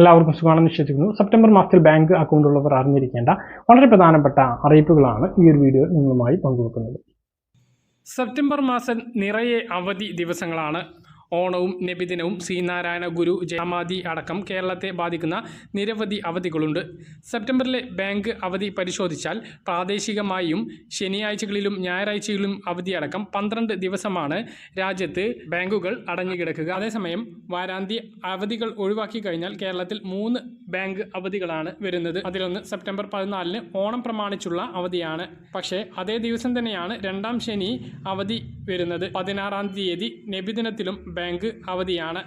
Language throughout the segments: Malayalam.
എല്ലാവർക്കും സുഖമാണെന്ന് വിശ്വസിക്കുന്നു. സെപ്റ്റംബർ മാസത്തിൽ ബാങ്ക് അക്കൗണ്ട് ഉള്ളവർ അറിഞ്ഞിരിക്കേണ്ട വളരെ പ്രധാനപ്പെട്ട അറിയിപ്പുകളാണ് ഈ ഒരു വീഡിയോ നിങ്ങളുമായി പങ്കുവെക്കുന്നത്. സെപ്റ്റംബർ മാസം നിറയെ അവധി ദിവസങ്ങളാണ്. ഓണവും നബിദിനവും ശ്രീനാരായണ ഗുരു ജയമാതി അടക്കം കേരളത്തെ ബാധിക്കുന്ന നിരവധി അവധികളുണ്ട്. സെപ്റ്റംബറിലെ ബാങ്ക് അവധി പരിശോധിച്ചാൽ പ്രാദേശികമായും ശനിയാഴ്ചകളിലും ഞായറാഴ്ചകളിലും അവധി അടക്കം പന്ത്രണ്ട് ദിവസമാണ് രാജ്യത്ത് ബാങ്കുകൾ അടഞ്ഞുകിടക്കുക അതേസമയം വാരാന്ത്യ അവധികൾ ഒഴിവാക്കി കഴിഞ്ഞാൽ കേരളത്തിൽ മൂന്ന് ബാങ്ക് അവധികളാണ് വരുന്നത്. അതിലൊന്ന് സെപ്റ്റംബർ പതിനാലിന് ഓണം പ്രമാണിച്ചുള്ള അവധിയാണ്. പക്ഷേ അതേ ദിവസം തന്നെയാണ് രണ്ടാം ശനി അവധി വരുന്നത്. പതിനാറാം തീയതി നബിദിനത്തിലും ബാങ്ക് അവധിയാണ്.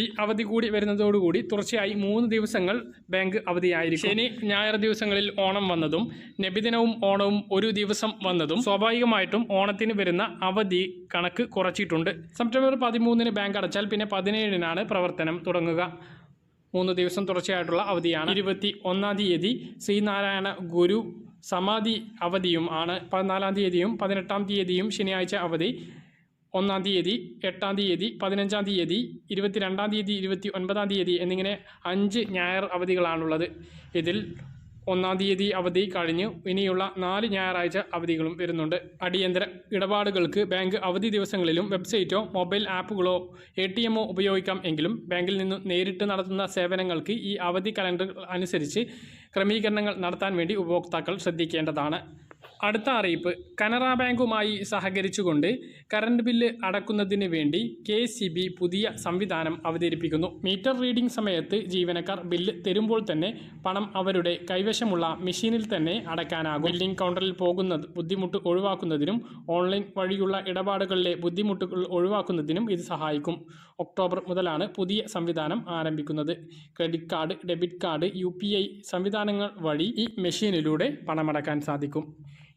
ഈ അവധി കൂടി വരുന്നതോടുകൂടി തുടർച്ചയായി മൂന്ന് ദിവസങ്ങൾ ബാങ്ക് അവധിയായിരിക്കും. ശനി ഞായർ ദിവസങ്ങളിൽ ഓണം വന്നതും നബിദിനവും ഓണവും ഒരു ദിവസം വന്നതും സ്വാഭാവികമായിട്ടും ഓണത്തിന് വരുന്ന അവധി കണക്ക് കുറച്ചിട്ടുണ്ട്. സെപ്റ്റംബർ പതിമൂന്നിന് ബാങ്ക് അടച്ചാൽ പിന്നെ പതിനേഴിനാണ് പ്രവർത്തനം തുടങ്ങുക. മൂന്ന് ദിവസം തുടർച്ചയായിട്ടുള്ള അവധിയാണ്. ഇരുപത്തി ഒന്നാം തീയതി ശ്രീനാരായണ ഗുരു സമാധി അവധിയും ആണ്. പതിനാലാം തീയതിയും പതിനെട്ടാം തീയതിയും ശനിയാഴ്ച അവധി. ഒന്നാം തീയതി എട്ടാം തീയതി പതിനഞ്ചാം തീയതി ഇരുപത്തിരണ്ടാം തീയതി ഇരുപത്തി ഒൻപതാം തീയതി എന്നിങ്ങനെ അഞ്ച് ഞായർ അവധികളാണുള്ളത്. ഇതിൽ ഒന്നാം തീയതി അവധി കഴിഞ്ഞു ഇനിയുള്ള നാല് ഞായറാഴ്ച അവധികളും വരുന്നുണ്ട്. അടിയന്തര ഇടപാടുകൾക്ക് ബാങ്ക് അവധി ദിവസങ്ങളിലും വെബ്സൈറ്റോ മൊബൈൽ ആപ്പുകളോ എ ടി എമ്മോ ഉപയോഗിക്കാം എങ്കിലും ബാങ്കിൽ നിന്ന് നേരിട്ട് നടത്തുന്ന സേവനങ്ങൾക്ക് ഈ അവധി കലണ്ടർ അനുസരിച്ച് ക്രമീകരണങ്ങൾ നടത്താൻ വേണ്ടി ഉപഭോക്താക്കൾ ശ്രദ്ധിക്കേണ്ടതാണ്. അടുത്ത അറിയിപ്പ്. കനറ ബാങ്കുമായി സഹകരിച്ചുകൊണ്ട് കറണ്ട് ബില്ല് അടക്കുന്നതിന് വേണ്ടി കെ പുതിയ സംവിധാനം അവതരിപ്പിക്കുന്നു. മീറ്റർ റീഡിംഗ് സമയത്ത് ജീവനക്കാർ ബില്ല് തരുമ്പോൾ തന്നെ പണം അവരുടെ കൈവശമുള്ള മെഷീനിൽ തന്നെ അടയ്ക്കാനാകും. ബില്ലിംഗ് കൗണ്ടറിൽ പോകുന്നത് ബുദ്ധിമുട്ട് ഒഴിവാക്കുന്നതിനും ഓൺലൈൻ വഴിയുള്ള ഇടപാടുകളിലെ ബുദ്ധിമുട്ടുകൾ ഒഴിവാക്കുന്നതിനും ഇത് സഹായിക്കും. ഒക്ടോബർ മുതലാണ് പുതിയ സംവിധാനം ആരംഭിക്കുന്നത്. Credit card debit card U സംവിധാനങ്ങൾ വഴി ഈ മെഷീനിലൂടെ പണമടക്കാൻ സാധിക്കും.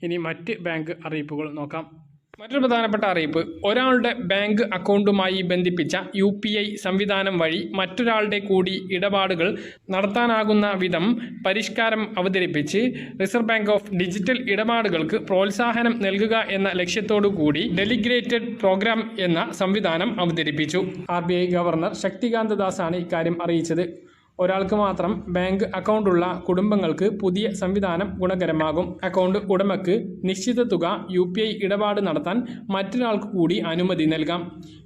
ഇനി മറ്റ് ബാങ്ക് അറിയിപ്പുകൾ നോക്കാം. മറ്റൊരു പ്രധാനപ്പെട്ട അറിയിപ്പ്. ഒരാളുടെ ബാങ്ക് അക്കൗണ്ടുമായി ബന്ധിപ്പിച്ച യു പി ഐ സംവിധാനം വഴി മറ്റൊരാളുടെ കൂടി ഇടപാടുകൾ നടത്താനാകുന്ന വിധം പരിഷ്കാരം അവതരിപ്പിച്ച് റിസർവ് ബാങ്ക് ഓഫ് ഡിജിറ്റൽ ഇടപാടുകൾക്ക് പ്രോത്സാഹനം നൽകുക എന്ന ലക്ഷ്യത്തോടു കൂടി ഡെലിഗ്രേറ്റഡ് പ്രോഗ്രാം എന്ന സംവിധാനം അവതരിപ്പിച്ചു. ആർ ഗവർണർ ശക്തികാന്ത ദാസാണ് ഇക്കാര്യം അറിയിച്ചത്. ഒരാൾക്ക് മാത്രം ബാങ്ക് അക്കൗണ്ടുള്ള കുടുംബങ്ങൾക്ക് പുതിയ സംവിധാനം ഗുണകരമാകും. അക്കൗണ്ട് ഉടമയ്ക്ക് നിശ്ചിത തുക യു ഇടപാട് നടത്താൻ മറ്റൊരാൾക്ക് കൂടി അനുമതി നൽകാം.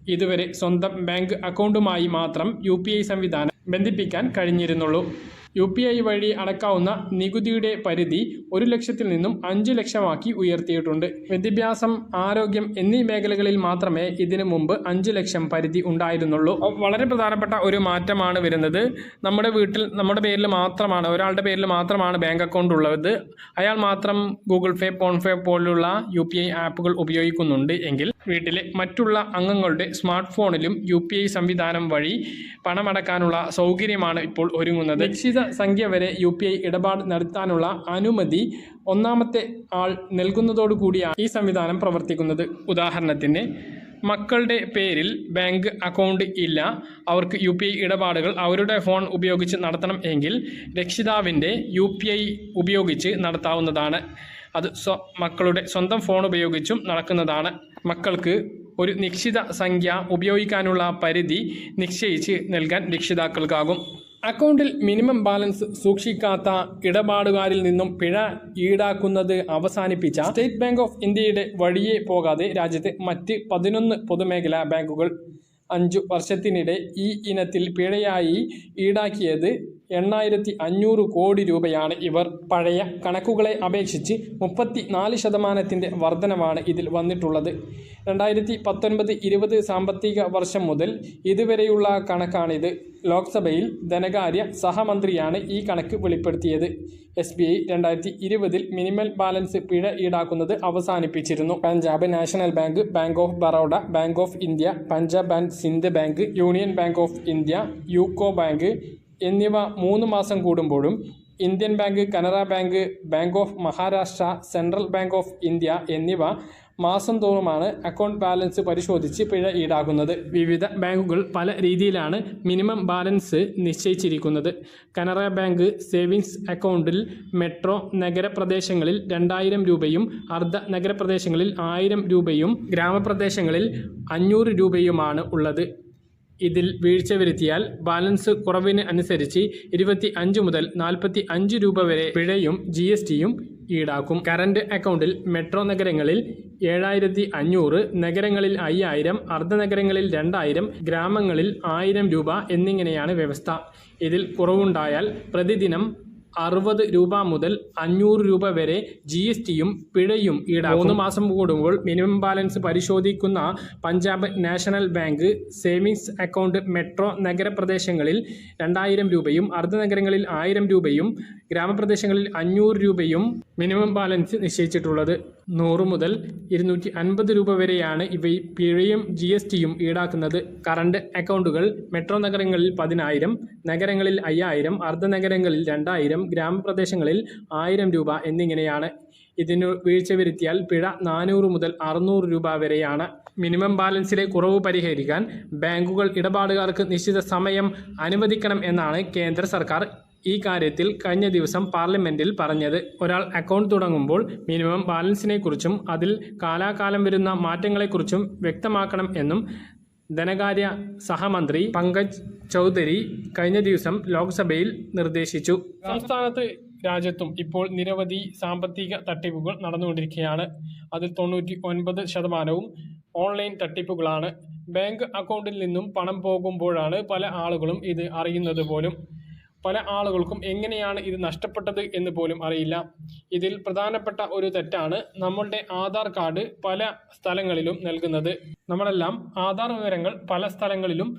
ഇതുവരെ സ്വന്തം ബാങ്ക് അക്കൗണ്ടുമായി മാത്രം യു സംവിധാനം ബന്ധിപ്പിക്കാൻ കഴിഞ്ഞിരുന്നുള്ളൂ. യു പി ഐ വഴി അടക്കാവുന്ന നികുതിയുടെ പരിധി ഒരു ലക്ഷത്തിൽ നിന്നും അഞ്ച് ലക്ഷമാക്കി ഉയർത്തിയിട്ടുണ്ട്. വിദ്യാഭ്യാസം ആരോഗ്യം എന്നീ മേഖലകളിൽ മാത്രമേ ഇതിനു മുമ്പ് അഞ്ച് ലക്ഷം പരിധി ഉണ്ടായിരുന്നുള്ളൂ. വളരെ പ്രധാനപ്പെട്ട ഒരു മാറ്റമാണ് വരുന്നത്. നമ്മുടെ വീട്ടിൽ നമ്മുടെ പേരിൽ മാത്രമാണ് ഒരാളുടെ പേരിൽ മാത്രമാണ് ബാങ്ക് അക്കൗണ്ട് ഉള്ളത്. അയാൾ മാത്രം ഗൂഗിൾ പേ ഫോൺപേ പോലുള്ള യു പി ഐ ആപ്പുകൾ ഉപയോഗിക്കുന്നുണ്ട് എങ്കിൽ വീട്ടിലെ മറ്റുള്ള അംഗങ്ങളുടെ സ്മാർട്ട് ഫോണിലും യു പി ഐ സംവിധാനം വഴി പണമടക്കാനുള്ള സൗകര്യമാണ് ഇപ്പോൾ ഒരുങ്ങുന്നത്. നിശ്ചിത സംഖ്യ വരെ യു പി ഐ ഇടപാട് നടത്താനുള്ള അനുമതി ഒന്നാമത്തെ ആൾ നൽകുന്നതോടുകൂടിയാണ് ഈ സംവിധാനം പ്രവർത്തിക്കുന്നത്. ഉദാഹരണത്തിന് മക്കളുടെ പേരിൽ ബാങ്ക് അക്കൗണ്ട് ഇല്ല. അവർക്ക് യു പി ഐ ഇടപാടുകൾ അവരുടെ ഫോൺ ഉപയോഗിച്ച് നടത്തണം എങ്കിൽ രക്ഷിതാവിന്റെ യു പി ഐ ഉപയോഗിച്ച് നടത്താവുന്നതാണ്. അത് സ്വ മക്കളുടെ സ്വന്തം ഫോൺ ഉപയോഗിച്ചും നടക്കുന്നതാണ്. മക്കൾക്ക് ഒരു നിശ്ചിത സംഖ്യ ഉപയോഗിക്കാനുള്ള പരിധി നിശ്ചയിച്ച് നൽകാൻ രക്ഷിതാക്കൾക്കാകും. അക്കൗണ്ടിൽ മിനിമം ബാലൻസ് സൂക്ഷിക്കാത്ത ഇടപാടുകാരിൽ നിന്നും പിഴ ഈടാക്കുന്നത് അവസാനിപ്പിച്ച സ്റ്റേറ്റ് ബാങ്ക് ഓഫ് ഇന്ത്യയുടെ വഴിയെ പോകാതെ രാജ്യത്തെ മറ്റ് പതിനൊന്ന് പൊതുമേഖലാ ബാങ്കുകൾ അഞ്ചു വർഷത്തിനിടെ ഈ ഇനത്തിൽ പിഴയായി ഈടാക്കിയത് എണ്ണായിരത്തി അഞ്ഞൂറ് കോടി രൂപയാണ്. ഇവർ പഴയ കണക്കുകളെ അപേക്ഷിച്ച് മുപ്പത്തി നാല് ശതമാനത്തിന്റെ വർധനവാണ് ഇതിൽ വന്നിട്ടുള്ളത്. രണ്ടായിരത്തി പത്തൊൻപത് ഇരുപത് സാമ്പത്തിക വർഷം മുതൽ ഇതുവരെയുള്ള കണക്കാണിത്. ലോക്സഭയിൽ ധനകാര്യ സഹമന്ത്രിയാണ് ഈ കണക്ക് വെളിപ്പെടുത്തിയത്. എസ് ബി ഐ രണ്ടായിരത്തി ഇരുപതിൽ മിനിമം ബാലൻസ് പിഴ ഈടാക്കുന്നത് അവസാനിപ്പിച്ചിരുന്നു. Punjab national bank bank of Baroda bank of India Punjab and Sindh bank union bank of India UCO bank എന്നിവ മൂന്ന് മാസം കൂടുമ്പോഴും Indian bank Canara bank bank of Maharashtra central bank of India എന്നിവ മാസം തോറുമാണ് അക്കൗണ്ട് ബാലൻസ് പരിശോധിച്ച് പിഴ ഈടാക്കുന്നത്. വിവിധ ബാങ്കുകൾ പല രീതിയിലാണ് മിനിമം ബാലൻസ് നിശ്ചയിച്ചിരിക്കുന്നത്. കനറ ബാങ്ക് സേവിങ്സ് അക്കൗണ്ടിൽ മെട്രോ നഗരപ്രദേശങ്ങളിൽ രണ്ടായിരം രൂപയും അർദ്ധ നഗരപ്രദേശങ്ങളിൽ ആയിരം രൂപയും ഗ്രാമപ്രദേശങ്ങളിൽ അഞ്ഞൂറ് രൂപയുമാണ് ഉള്ളത്. ഇതിൽ വീഴ്ച വരുത്തിയാൽ ബാലൻസ് കുറവിന് അനുസരിച്ച് ഇരുപത്തി അഞ്ച് മുതൽ നാൽപ്പത്തി അഞ്ച് രൂപ വരെ പിഴയും ജി എസ് ടിയും ഈടാക്കും. കറന്റ് അക്കൗണ്ടിൽ മെട്രോ നഗരങ്ങളിൽ ഏഴായിരത്തി അഞ്ഞൂറ് നഗരങ്ങളിൽ അയ്യായിരം അർദ്ധനഗരങ്ങളിൽ രണ്ടായിരം ഗ്രാമങ്ങളിൽ ആയിരം രൂപ എന്നിങ്ങനെയാണ് വ്യവസ്ഥ. ഇതിൽ കുറവുണ്ടായാൽ പ്രതിദിനം അറുപത് രൂപ മുതൽ അഞ്ഞൂറ് രൂപ വരെ ജി എസ് ടിയും പിഴയും ഈടാക്കും. മൂന്ന് മാസം കൂടുമ്പോൾ മിനിമം ബാലൻസ് പരിശോധിക്കുന്ന Punjab national bank savings account metro നഗരപ്രദേശങ്ങളിൽ രണ്ടായിരം രൂപയും അർദ്ധനഗരങ്ങളിൽ ആയിരം രൂപയും ഗ്രാമപ്രദേശങ്ങളിൽ അഞ്ഞൂറ് രൂപയും മിനിമം ബാലൻസ് നിശ്ചയിച്ചിട്ടുള്ളത്. നൂറ് മുതൽ ഇരുന്നൂറ്റി അൻപത് രൂപ വരെയാണ് ഇവയിൽ പിഴയും ജി എസ് ടിയും ഈടാക്കുന്നത്. കറണ്ട് അക്കൗണ്ടുകൾ മെട്രോ നഗരങ്ങളിൽ പതിനായിരം നഗരങ്ങളിൽ അയ്യായിരം അർദ്ധനഗരങ്ങളിൽ രണ്ടായിരം ഗ്രാമപ്രദേശങ്ങളിൽ ആയിരം രൂപ എന്നിങ്ങനെയാണ്. ഇതിനു വീഴ്ച വരുത്തിയാൽ പിഴ നാനൂറ് മുതൽ അറുന്നൂറ് രൂപ വരെയാണ്. മിനിമം ബാലൻസിലെ കുറവ് പരിഹരിക്കാൻ ബാങ്കുകൾ ഇടപാടുകാർക്ക് നിശ്ചിത സമയം അനുവദിക്കണം എന്നാണ് കേന്ദ്ര സർക്കാർ ഈ കാര്യത്തിൽ കഴിഞ്ഞ ദിവസം പാർലമെന്റിൽ പറഞ്ഞത്. ഒരാൾ അക്കൗണ്ട് തുടങ്ങുമ്പോൾ മിനിമം ബാലൻസിനെക്കുറിച്ചും അതിൽ കാലാകാലം വരുന്ന മാറ്റങ്ങളെക്കുറിച്ചും വ്യക്തമാക്കണം എന്നും ധനകാര്യ സഹമന്ത്രി പങ്കജ് ചൗധരി കഴിഞ്ഞ ദിവസം ലോക്സഭയിൽ നിർദ്ദേശിച്ചു. സംസ്ഥാനത്ത് രാജ്യത്തും ഇപ്പോൾ നിരവധി സാമ്പത്തിക തട്ടിപ്പുകൾ നടന്നുകൊണ്ടിരിക്കുകയാണ്. അതിൽ തൊണ്ണൂറ്റി ഒൻപത് ശതമാനവും ഓൺലൈൻ തട്ടിപ്പുകളാണ്. ബാങ്ക് അക്കൗണ്ടിൽ നിന്നും പണം പോകുമ്പോഴാണ് പല ആളുകളും ഇത് അറിയുന്നത് പോലും. പല ആളുകൾക്കും എങ്ങനെയാണ് ഇത് നഷ്ടപ്പെട്ടത് എന്ന് പോലും അറിയില്ല. ഇതിൽ പ്രധാനപ്പെട്ട ഒരു തെറ്റാണ് നമ്മളുടെ ആധാർ കാർഡ് പല സ്ഥലങ്ങളിലും നൽകുന്നത്. നമ്മളെല്ലാം ആധാർ വിവരങ്ങൾ പല സ്ഥലങ്ങളിലും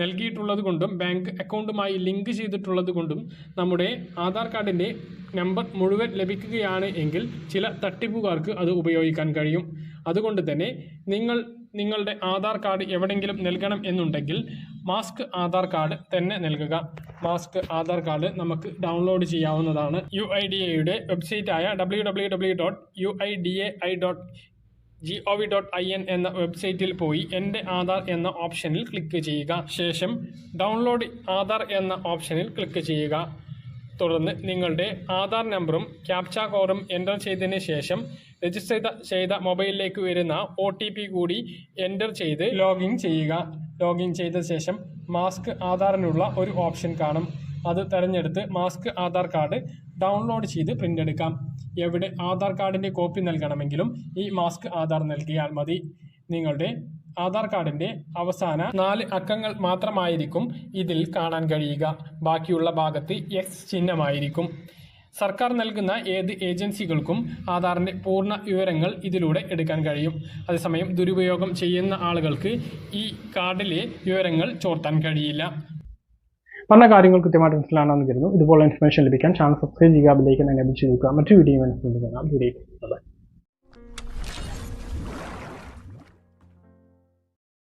നൽകിയിട്ടുള്ളത് കൊണ്ടും ബാങ്ക് അക്കൗണ്ടുമായി ലിങ്ക് ചെയ്തിട്ടുള്ളത് കൊണ്ടും നമ്മുടെ ആധാർ കാർഡിന്റെ നമ്പർ മുഴുവൻ ലഭിക്കുകയാണ് എങ്കിൽ ചില തട്ടിപ്പുകാർക്ക് അത് ഉപയോഗിക്കാൻ കഴിയും. അതുകൊണ്ട് തന്നെ നിങ്ങൾ നിങ്ങളുടെ ആധാർ കാർഡ് എവിടെയെങ്കിലും നൽകണം എന്നുണ്ടെങ്കിൽ മാസ്ക് ആധാർ കാർഡ് തന്നെ നൽകുക. മാസ്ക് ആധാർ കാർഡ് നമുക്ക് ഡൗൺലോഡ് ചെയ്യാവുന്നതാണ്. യു ഐ ഡി എയുടെ വെബ്സൈറ്റായ W W W dot U I D A I dot G O V dot I N എന്ന വെബ്സൈറ്റിൽ പോയി എന്റെ ആധാർ എന്ന ഓപ്ഷനിൽ ക്ലിക്ക് ചെയ്യുക. ശേഷം ഡൗൺലോഡ് ആധാർ എന്ന ഓപ്ഷനിൽ ക്ലിക്ക് ചെയ്യുക. തുടർന്ന് നിങ്ങളുടെ ആധാർ നമ്പറും ക്യാപ്ച കോഡും എന്റർ ചെയ്തതിന് ശേഷം രജിസ്റ്റർ ചെയ്ത ചെയ്ത മൊബൈലിലേക്ക് വരുന്ന ഒ ടി പി കൂടി എന്റർ ചെയ്ത് ലോഗിൻ ചെയ്യുക. ലോഗിൻ ചെയ്ത ശേഷം മാസ്ക് ആധാറിനുള്ള ഒരു ഓപ്ഷൻ കാണും. അത് തിരഞ്ഞെടുത്ത് മാസ്ക് ആധാർ കാർഡ് ഡൗൺലോഡ് ചെയ്ത് പ്രിന്റ് എടുക്കാം. എവിടെ ആധാർ കാർഡിന്റെ കോപ്പി നൽകണമെങ്കിലും ഈ മാസ്ക് ആധാർ നൽകിയാൽ മതി. നിങ്ങളുടെ ആധാർ കാർഡിന്റെ അവസാന നാല് അക്കങ്ങൾ മാത്രമായിരിക്കും ഇതിൽ കാണാൻ കഴിയുക. ബാക്കിയുള്ള ഭാഗത്ത് എക്സ് ചിഹ്നമായിരിക്കും. സർക്കാർ നൽകുന്ന ഏത് ഏജൻസികൾക്കും ആധാറിന്റെ പൂർണ വിവരങ്ങൾ ഇതിലൂടെ എടുക്കാൻ കഴിയും. അതേസമയം ദുരുപയോഗം ചെയ്യുന്ന ആളുകൾക്ക് ഈ കാർഡിലെ വിവരങ്ങൾ ചോർത്താൻ കഴിയില്ല. പറഞ്ഞ കാര്യങ്ങൾ കൃത്യമായിട്ട് മനസ്സിലാണെന്ന് കരുതുന്നു. ഇതുപോലെ ഇൻഫർമേഷൻ ലഭിക്കാൻ ചാനൽ സബ്സ്ക്രൈബ് ചെയ്യുക ബിലേക്ക് ലഭിച്ചു നോക്കുക മറ്റു വീഡിയോ മനസ്സിലാക്കാം